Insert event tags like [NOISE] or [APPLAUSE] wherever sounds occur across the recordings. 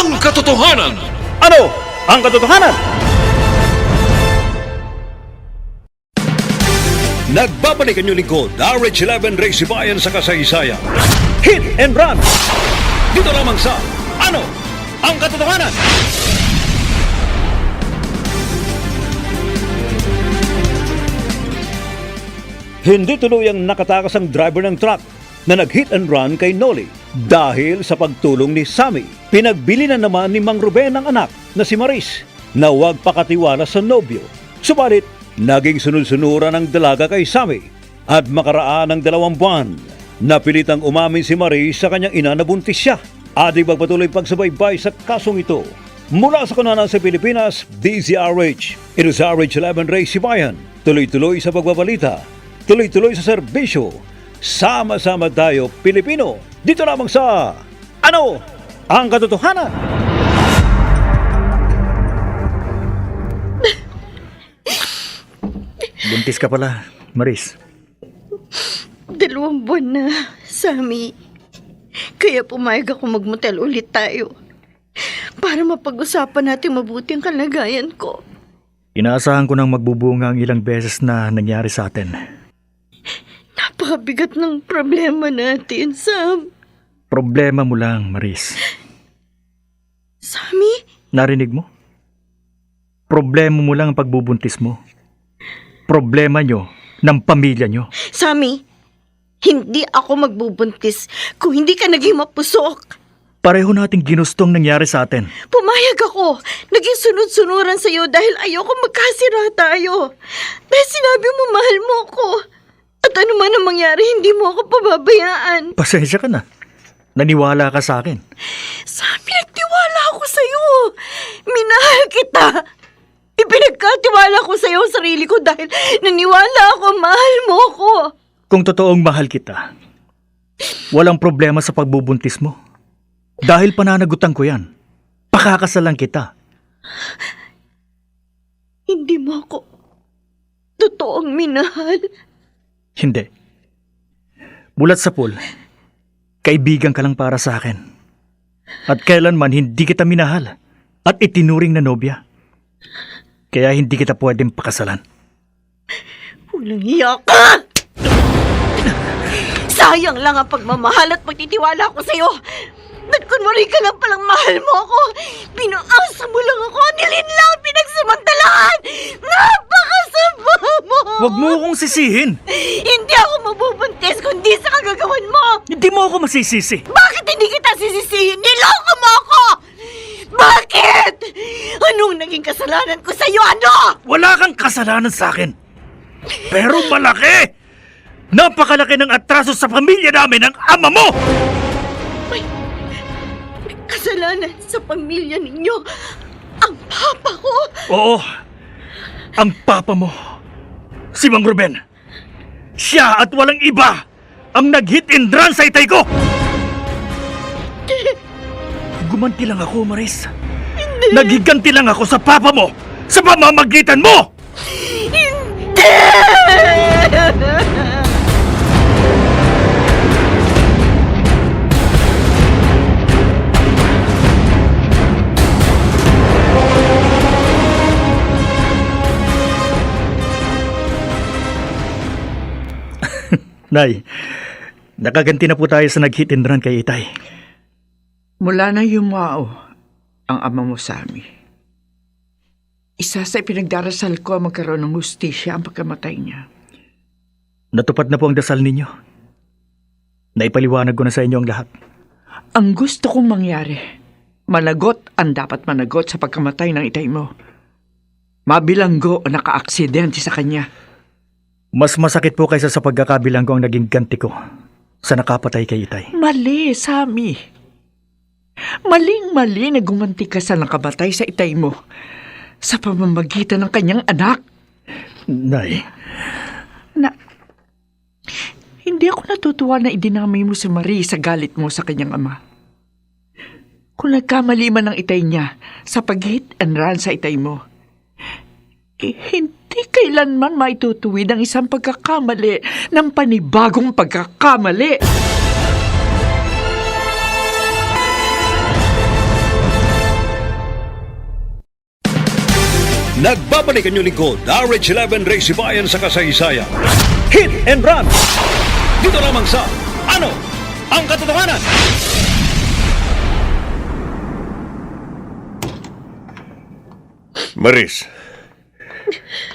ang katotohanan? Ano ang katotohanan? Nagbabalik ang lingkod, RH11 Ray Sibayan sa kasaysayan. Hit and Run! Dito lamang sa Ano ang katotohanan? Hindi tuluyang nakatakas ang driver ng truck na nag-hit and run kay Noli dahil sa pagtulong ni Sammy. Pinagbili na naman ni Mang Ruben ang anak na si Maris na huwag pakatiwala sa nobyo. Subalit, naging sunod-sunuran ang dalaga kay Sammy at makaraan ng dalawang buwan. Napilitang umamin si Maris sa kanyang ina na buntis siya at ipagpatuloy pagsubaybay sa kasong ito. Mula sa kananan sa Pilipinas, DZRH. Ito sa RH11 Ray Sibayan. Tuloy-tuloy sa pagbabalita. Tuloy-tuloy sa serbisyo. Sama-sama tayo, Pilipino. Dito lamang sa Ano ang Katotohanan? Buntis ka pala, Maris. Dalawang buwan na, Sammy. Kaya pumayag ako magmotel ulit tayo. Para mapag-usapan natin mabuti ang kalagayan ko. Inaasahan ko nang magbubunga ang ilang beses na nangyari sa atin. Napakabigat ng problema natin, Sam. Problema mo lang, Maris. Sammy? Narinig mo? Problema mo lang ang pagbubuntis mo. Problema nyo ng pamilya nyo. Sammy, hindi ako magbubuntis kung hindi ka naging mapusok. Pareho nating ginustong nangyari sa atin. Pumayag ako. Naging sunod-sunuran sa'yo dahil ayoko magkasira tayo. Dahil sinabi mo mahal mo ako. At ano man ang mangyari, hindi mo ako pababayaan. Pasensya ka na. Naniwala ka sa akin. Sabi, nagtiwala ako sa'yo. Minahal kita. Ipinagkatiwala ko sa'yo ang sarili ko dahil naniwala ako, mahal mo ako. Kung totoong mahal kita, walang problema sa pagbubuntis mo. Dahil pananagutan ko yan. Pakakasalan kita. Hindi mo ako totoong minahal. Hindi. Bulat sa pool, kaibigan ka lang para sa akin. At kailanman hindi kita minahal at itinuring na nobya. Kaya hindi kita pwedeng pakasalan. Walang hiya ka! Sayang lang ang pagmamahal at pagtitiwala ko sa'yo. Nagkunwari ka lang palang mahal mo ako. Pinuasa mo lang ako. Nilin lang pinagsamantalahan. Napakasama mo! Huwag mo akong sisihin! Hindi ako mabubuntis kundi sa kagagawan mo. Hindi mo ako masisisi. Bakit hindi kita sisisihin? Niloko mo ako! Bakit? Anong naging kasalanan ko sa'yo? Ano? Wala kang kasalanan sa akin. Pero malaki! Napakalaki ng atraso sa pamilya namin ng ama mo! May kasalanan sa pamilya ninyo. Ang papa ko. Oo, ang papa mo, si Mang Ruben. Siya at walang iba ang nag-hit and run sa itay ko! [LAUGHS] Gumanti lang ako, Maris. Naghiganti lang ako sa papa mo sa pamamagitan mo! Nay, nakaganti na po tayo sa nag-hit and run kay Itay. Mula na yumao, ang ama mo, Sammy. Isa sa pinagdarasal ko ang magkaroon ng hustisya ang pagkamatay niya. Natupad na po ang dasal ninyo. Naipaliwanag ko na sa inyo ang lahat. Ang gusto kong mangyari, managot ang dapat managot sa pagkamatay ng itay mo. Mabilanggo o naka-aksidente sa kanya. Mas masakit po kaysa sa pagkakabilang ko ang naging ganti ko sa nakapatay kay Itay. Mali, Sammy. Maling-mali na gumanti ka sa nakabatay sa itay mo sa pamamagitan ng kanyang anak. Nay, Na, hindi ako natutuwa na idinamay mo si Marie sa galit mo sa kanyang ama. Kung nagkamali man ang itay niya sa pag-hit and run sa itay mo, eh, hindi kailanman maitutuwid ang isang pagkakamali ng panibagong pagkakamali. Nagbabalik ang lingkod, RH11 Race Bayan sa kasaysayan. Hit and Run! Dito lamang sa Ano ang Katotohanan? Maris,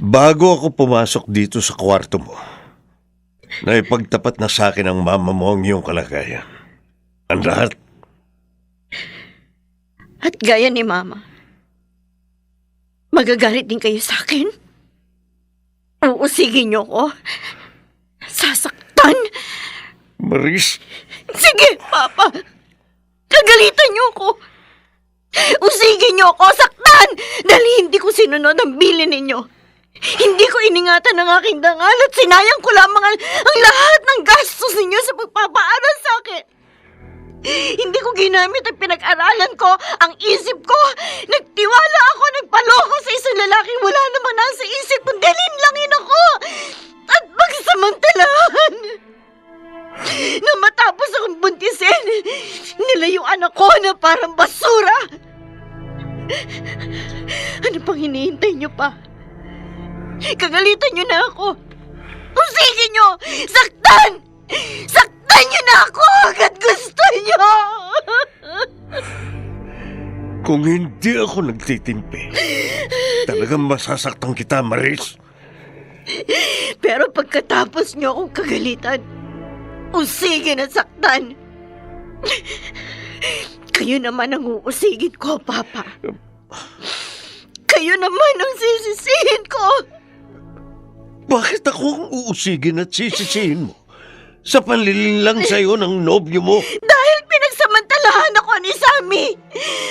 bago ako pumasok dito sa kwarto mo, naipagtapat na sa akin ang mama mo ang iyong kalagayan. Ang lahat, At gaya ni Mama, magagalit din kayo sa akin? Uusigin niyo ko? Sasaktan? Maris, Sige, Papa! Kagalitan niyo ko! Usigin niyo ako, saktan! Dahil hindi ko sinunod ang bilin ninyo. Hindi ko iningatan ang aking dangal at sinayang ko lamang ang, ang lahat ng gastos ninyo sa pagpapaaral sa akin. Hindi ko ginamit ang pinag-aralan ko, ang isip ko. Nagtiwala ako, nagpaloko sa isang lalaki. Wala namang nasa isip kundi linlangin ako. At magsamantalahan. Na matapos akong buntisin, nilayuan ako na parang basura. Ano pang hinihintay niyo pa? Kagalitan niyo na ako. Usigin niyo! Saktan! Saktan niyo na ako hanggat gusto niyo! kung hindi ako nagtitimpi, talagang masasaktan kita, Maris. Pero pagkatapos niyo akong kagalitan, usigin at saktan. Kayo naman ang uusigin ko, Papa. Kayo naman ang sisisihin ko. Bakit ako ang uusigin at sisisihin mo? Sa panlilinlang sa'yo ng nobyo mo, Dahil pinagsamantalahan ako ni Sammy.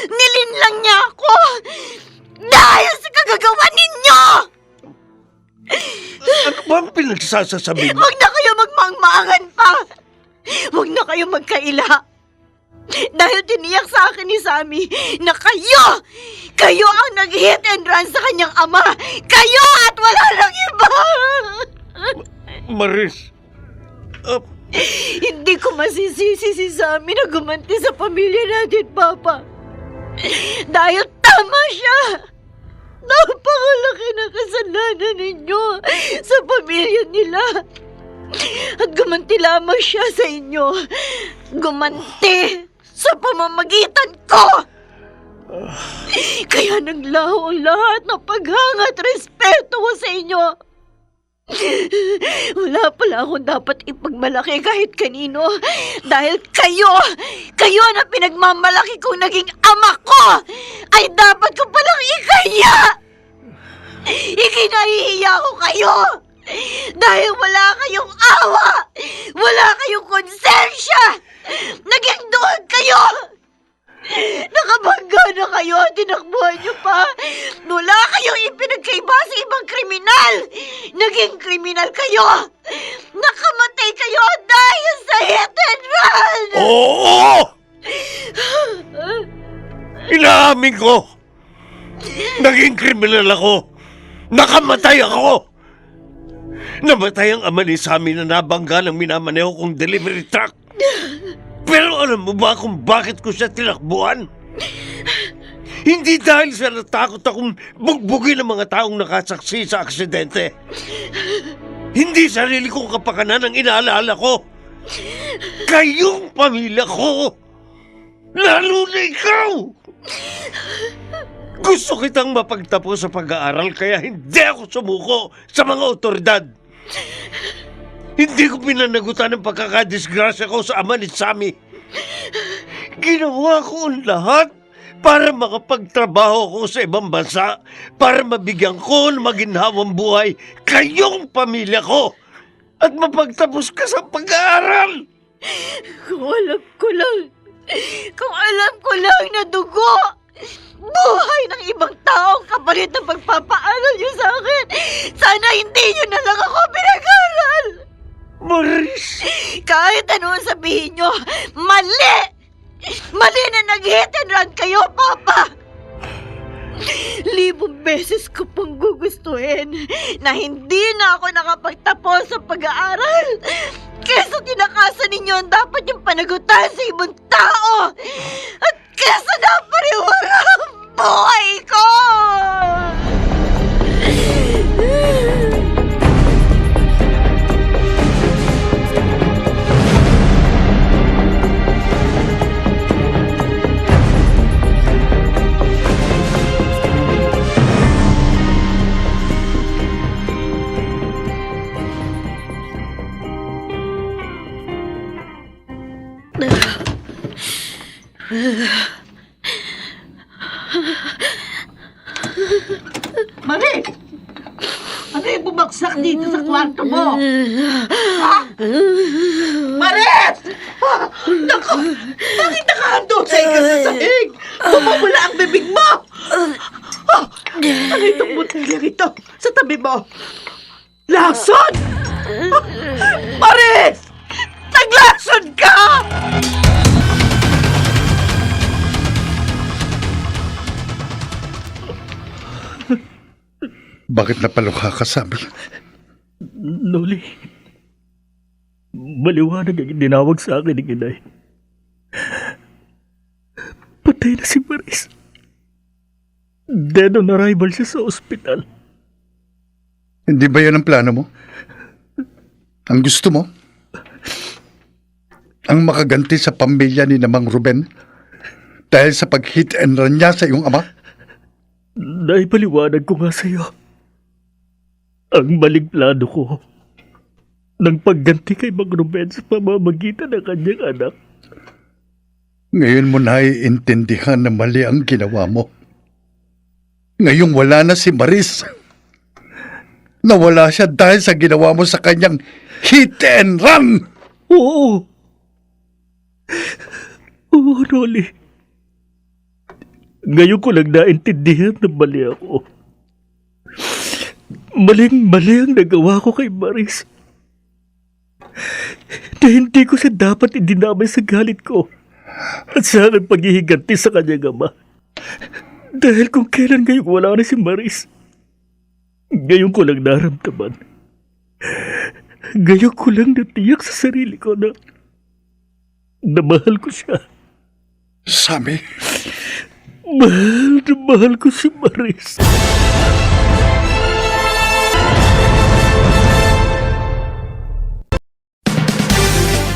Nilinlang niya ako. Dahil sa kagagawa ninyo! ano ba ang pinagsasasabi mo? Huwag na kayo magmangmaangan pa! Huwag na kayo magkaila! Dahil tiniyak sa akin ni Sammy na kayo! Kayo ang nag-hit and run sa kanyang ama! Kayo at wala nang iba! Maris, ah, Hindi ko masisisi si Sammy na gumanti sa pamilya natin, Papa. Dahil tama siya! Napakalaki na kasalanan ninyo sa pamilya nila. At gumanti lamang siya sa inyo. Gumanti sa pamamagitan ko! Kaya naglaho lahat ng paghanga at respeto ko sa inyo. Wala pala akong dapat ipagmalaki kahit kanino. Dahil kayo, kayo na pinagmamalaki kong naging ama ko, ay dapat ko palang ikaya. Ikinahihiya ko kayo. Dahil wala kayong awa, wala kayong konsensya. Naging doon kayo. Nakabangga na kayo tinakbuhan niyo pa. Wala kayong ipinagkaiba sa ibang kriminal. Naging kriminal kayo. Nakamatay kayo dahil sa hit and run. oo! Inaamin ko! Naging kriminal ako! Nakamatay ako! Namatay ang ama ni Sammy na nabangga ng minamaneho kong delivery truck. Pero alam mo ba kung bakit ko siya tinakbuhan? Hindi dahil sa natakot akong bugbugin ng mga taong nakasaksi sa aksidente. Hindi sarili kong kapakanan ang inaalala ko. Kayong pamilya ko! Lalo na ikaw! Gusto kitang mapagtapos sa pag-aaral kaya hindi ako sumuko sa mga otoridad. Hindi ko pinanagutan ang pagkakadisgrasya ko sa ama ni Sammy. Ginawa ko ang lahat para makapagtrabaho ko sa ibang bansa, para mabigyan ko ng maginhawang buhay kayong pamilya ko at mapagtapos ka sa pag-aaral. Kung alam ko lang, kung alam ko lang na dugo, buhay ng ibang taong kapalit ng pagpapaaral niyo sa akin, sana hindi niyo na lang ako pinag-aral. Maris! Kahit ano ang sabihin niyo, mali! Mali na nag-hit and run kayo, Papa! Libong beses ko pong gugustuhin na hindi na ako nakapagtapos sa pag-aaral. Kesa tinakasan ninyo ang dapat yung panagutan sa ibang tao. Mari! Ano yung bumagsak dito sa kwarto mo? Ha? Marit! Ah, Naku! Bakit nakahandusay ka sa sahig? Bumabula ang bibig mo! Ah, ano itong botelya ito sa tabi mo? Lason! Ah, Marit! Naglason ka! Bakit napalukha ka, Sabi? Noli, maliwanag ang dinawag sa akin ni Inay. Patay na si Maris. Dead on arrival siya sa ospital. Hindi ba yan ang plano mo? Ang gusto mo? Ang makaganti sa pamilya ni Namang Ruben dahil sa pag-hit and run niya sa iyong ama? Naipaliwanag ko nga sa iyo. Ang maling plano ko ng pagganti kay Mang Ruben sa pamamagitan ng kanyang anak. Ngayon mo naiintindihan na mali ang ginawa mo. Ngayong wala na si Maris. Nawala siya dahil sa ginawa mo sa kanyang hit and run! Oo. Oo, Noli. Ngayon ko lang naintindihan na mali ako. Maling-mali ang nagawa ko kay Maris. Na hindi ko siya dapat idinamay sa galit ko. At sa aking paghihiganti sa kanyang ama. Dahil kung kailan ngayon wala na si Maris. Ngayon ko lang naramdaman. Ngayon ko lang natiyak sa sarili ko na na mahal ko siya. Sabi, Mahal na mahal ko si Maris.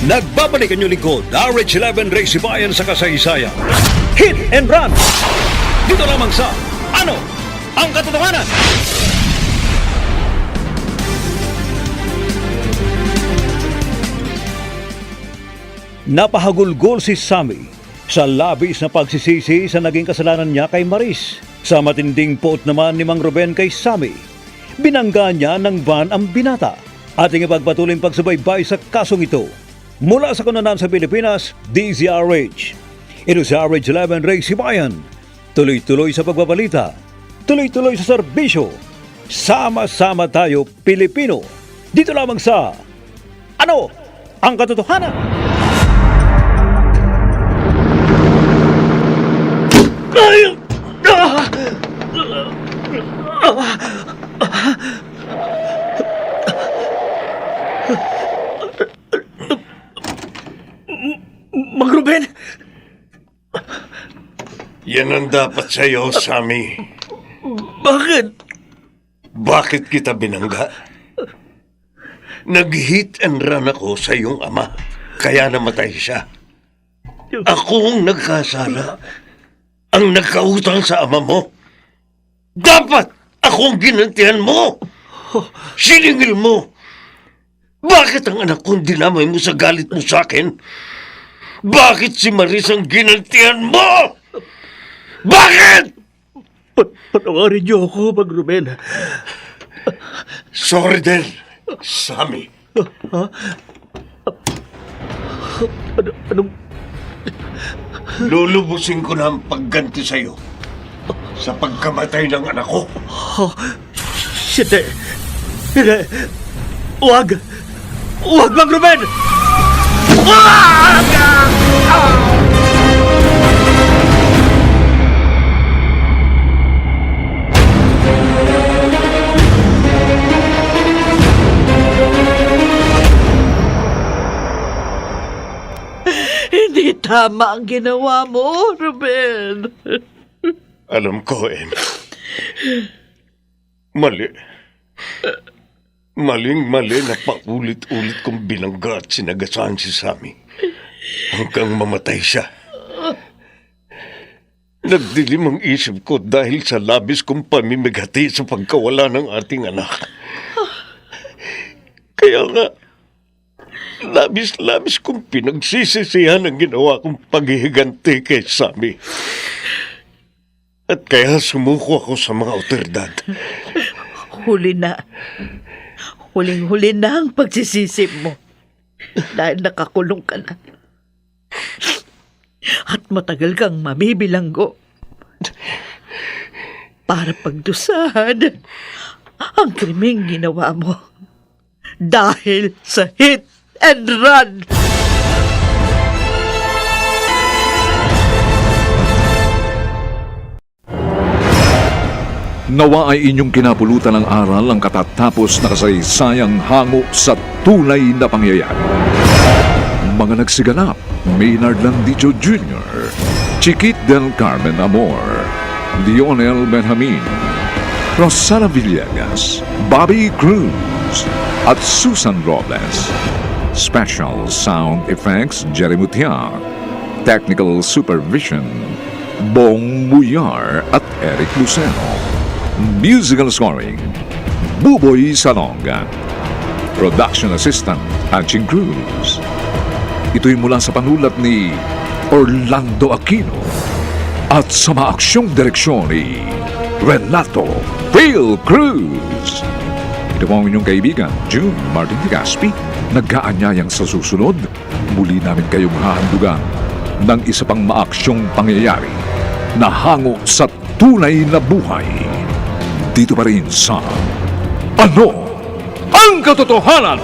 Nagbabalik ang lingkod, RH11 Race Bayan sa kasaysayan. Hit and run! Dito lamang sa Ano ang Katotohanan? Napahagulgol si Sammy sa labis na pagsisisi sa naging kasalanan niya kay Maris. Sa matinding poot naman ni Mang Ruben kay Sammy, binangga niya ng van ang binata. Ating ipagpatuloy pagsubaybay sa kasong ito. Mula sa kananan sa Pilipinas, DZRH. Ito sa RH11 Ray Sibayan. Tuloy-tuloy sa pagbabalita. Tuloy-tuloy sa serbisyo. Sama-sama tayo, Pilipino. Dito lamang sa Ano ang Katotohanan? Yan ang dapat sa'yo, Sammy. Bakit? Bakit kita binangga? Nag-hit and run ako sa iyong ama, kaya namatay siya. Ako ang nagkasala. Ang nagkautang sa ama mo. Dapat ako ang ginantihan mo. Siningil mo. Bakit ang anak kong dinamay mo sa galit mo sa akin? Bakit si Maris ang ginantihan mo? Bakit? Pa- patawarin niyo ako, Mang Ruben. Sorry din, Sammy. Ano, anong... Lulubusin ko na ang pagganti sa'yo sa pagkamatay ng anak ko. Hindi. Hindi. Huwag. Huwag, Mang Ruben! Hindi tama ang ginawa mo, Ruben. Alam ko, Em. Mali. Maling-mali na paulit-ulit kong binangga at sinagasaan si Sammy. Hanggang mamatay siya. Nagdilim ang isip ko dahil sa labis kong pamimigati sa pagkawala ng ating anak. Kaya nga, labis-labis kong pinagsisisihan ang ginawa kong paghihiganti kay Sammy. At kaya sumuko ako sa mga otoridad. Huli na. Huling-huli na ang pagsisisip mo. Dahil nakakulong ka na. At matagal kang mabibilanggo. Para pagdusahan ang krimeng ginawa mo. Dahil sa hit and run. Nawa ay inyong kinapulutan ng aral ang katatapos na kasaysayang hango sa tunay na pangyayari. Mga nagsiganap, Maynard Landicho Jr., Chiquit del Carmen Amor, Lionel Benjamin, Rosana Villegas, Bobby Cruz, at Susan Robles. Special Sound Effects, Jerry Mutiak. Technical Supervision, Bong Muyar at Eric Luceno. Musical Scoring, Buboy Salonga. Production Assistant, Anching Cruz. Ito'y mula sa panulat ni Orlando Aquino at sa maaksyong direksyon ni Renato Phil Cruz. Ito ang inyong kaibigan, June Martin Gaspi, nag-aanyayang sa susunod, muli namin kayong hahandugan ng isa pang maaksyong pangyayari na hango sa tunay na buhay. Dito pa rin sa Ano ang Katotohanan?